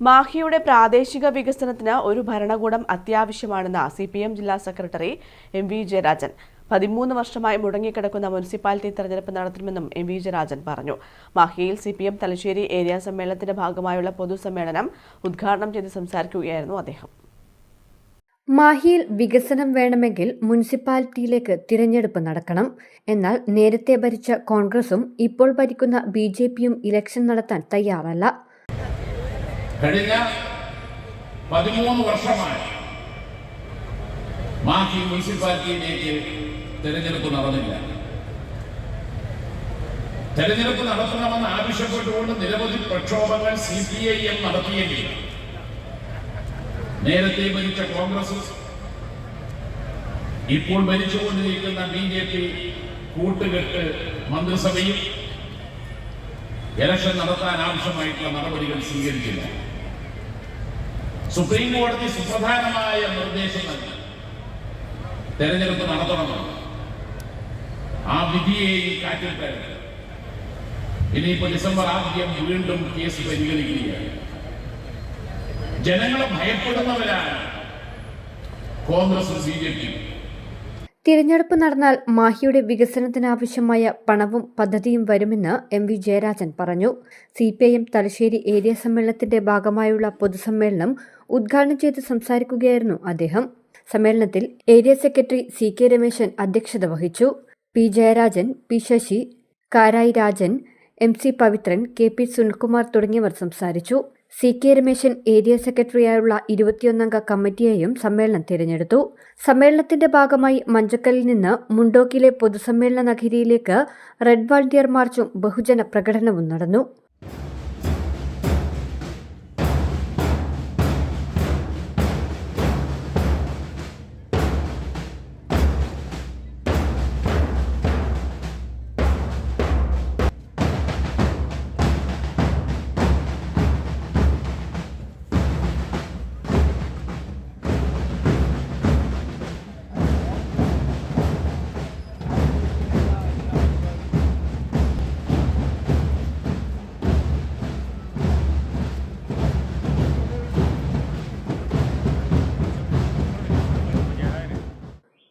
മാഹിയുടെ പ്രാദേശിക വികസനത്തിന് ഒരു ഭരണകൂടം അത്യാവശ്യമാണെന്ന് സി പി എം ജില്ലാ സെക്രട്ടറി എം വി ജയരാജൻ. പതിമൂന്ന് വർഷമായി മുടങ്ങിക്കിടക്കുന്ന മുനിസിപ്പാലിറ്റി തെരഞ്ഞെടുപ്പ് നടത്തണമെന്നും എം വി ജയരാജൻ പറഞ്ഞു. മാഹിയിൽ C P M Thalassery area സമ്മേളനത്തിന്റെ ഭാഗമായുള്ള പൊതുസമ്മേളനം ഉദ്ഘാടനം ചെയ്ത് സംസാരിക്കുകയായിരുന്നു അദ്ദേഹം. മാഹിയിൽ വികസനം വേണമെങ്കിൽ മുനിസിപ്പാലിറ്റിയിലേക്ക് തിരഞ്ഞെടുപ്പ് നടക്കണം. എന്നാൽ നേരത്തെ ഭരിച്ച കോൺഗ്രസും ഇപ്പോൾ ഭരിക്കുന്ന ബി ഇലക്ഷൻ നടത്താൻ തയ്യാറല്ല. കഴിഞ്ഞ പതിമൂന്ന് വർഷമായി മാഹി മുനിസിപ്പാലിറ്റിയിലേക്ക് തെരഞ്ഞെടുപ്പ് നടന്നില്ല. തെരഞ്ഞെടുപ്പ് നടത്തണമെന്ന് ആവശ്യപ്പെട്ടുകൊണ്ട് നിരവധി പ്രക്ഷോഭങ്ങൾ സി പി ഐ എം നടത്തിയെങ്കിലും നേരത്തെ ഭരിച്ച കോൺഗ്രസ് ഇപ്പോൾ ഭരിച്ചുകൊണ്ടിരിക്കുന്ന ബി ജെ പി കൂട്ടുകെട്ട് മന്ത്രിസഭയും ഇലക്ഷൻ നടത്താൻ ആവശ്യമായിട്ടുള്ള നടപടികൾ സ്വീകരിച്ചില്ല. സുപ്രീം കോടതി സുപ്രധാനമായ നിർദ്ദേശം നൽകി തെരഞ്ഞെടുപ്പ് നടത്തണമെന്ന് ആ വിധിയെയും കാറ്റിൽ തരുന്നത് ഇനിയിപ്പോ ഡിസംബർ ആദ്യം വീണ്ടും കേസ് പരിഗണിക്കുകയാണ്. ജനങ്ങളെ ഭയപ്പെടുന്നവരാണ് കോൺഗ്രസും ബി ജെ പിയും. തിരഞ്ഞെടുപ്പ് നടന്നാൽ മാഹിയുടെ വികസനത്തിനാവശ്യമായ പണവും പദ്ധതിയും വരുമെന്ന് എം വി ജയരാജൻ പറഞ്ഞു. C P I M Thalassery area സമ്മേളനത്തിന്റെ ഭാഗമായുള്ള പൊതുസമ്മേളനം ഉദ്ഘാടനം ചെയ്ത് സംസാരിക്കുകയായിരുന്നു അദ്ദേഹം. സമ്മേളനത്തിൽ area secretary C K Rameshan അധ്യക്ഷത വഹിച്ചു. P Jayarajan P Sasi Karayi Rajan M C Pavithran K P Sunilkumar തുടങ്ങിയവർ സംസാരിച്ചു. സി കെ രമേശൻ ഏരിയ സെക്രട്ടറിയായുള്ള ഇരുപത്തിയൊന്നംഗ കമ്മിറ്റിയെയും സമ്മേളനം തിരഞ്ഞെടുത്തു. സമ്മേളനത്തിന്റെ ഭാഗമായി മഞ്ചക്കലിൽ നിന്ന് മുണ്ടോക്കിലെ പൊതുസമ്മേളന നഗരിയിലേക്ക് റെഡ് വാളണ്ടിയർ മാർച്ചും ബഹുജന പ്രകടനവും നടന്നു.